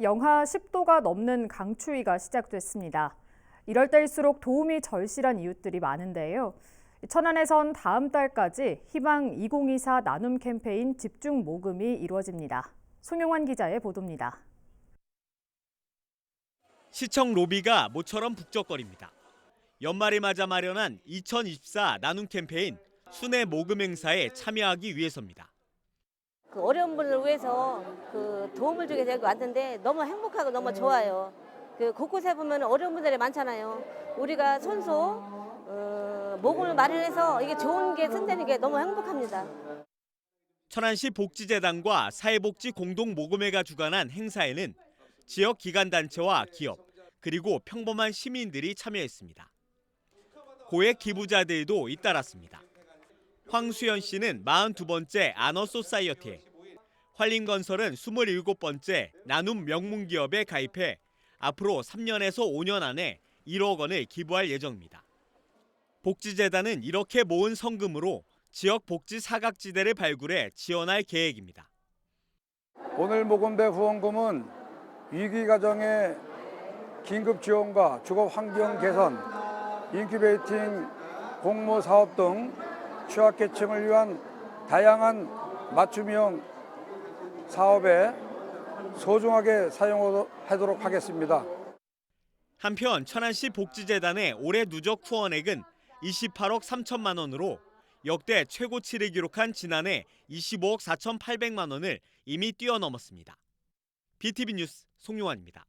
영하 10도가 넘는 강추위가 시작됐습니다. 이럴 때일수록 도움이 절실한 이웃들이 많은데요. 천안에선 다음 달까지 희망 2024 나눔 캠페인 집중 모금이 이루어집니다. 송용환 기자의 보도입니다. 시청 로비가 모처럼 북적거립니다. 연말을 맞아 마련한 2024 나눔 캠페인 순회 모금 행사에 참여하기 위해서입니다. 그 어려운 분을 위해서 그 도움을 주게 되고 왔는데 너무 행복하고 너무 좋아요. 그 곳곳에 보면 어려운 분들이 많잖아요. 우리가 손소 어, 모금을 마련해서 이게 좋은 게 생기는 게 너무 행복합니다. 천안시 복지재단과 사회복지 공동 모금회가 주관한 행사에는 지역 기관 단체와 기업 그리고 평범한 시민들이 참여했습니다. 고액 기부자들도 잇따랐습니다. 황수연 씨는 42번째 아너 소사이어티에, 활림건설은 27번째 나눔 명문기업에 가입해 앞으로 3년에서 5년 안에 1억 원을 기부할 예정입니다. 복지재단은 이렇게 모은 성금으로 지역 복지 사각지대를 발굴해 지원할 계획입니다. 오늘 모금대 후원금은 위기 가정의 긴급 지원과 주거 환경 개선, 인큐베이팅 공모 사업 등 취약계층을 위한 다양한 맞춤형 사업에 소중하게 사용하도록 하겠습니다. 한편 천안시 복지재단의 올해 누적 후원액은 28억 3천만 원으로 역대 최고치를 기록한 지난해 25억 4천 8백만 원을 이미 뛰어넘었습니다. BTV 뉴스 송용환입니다.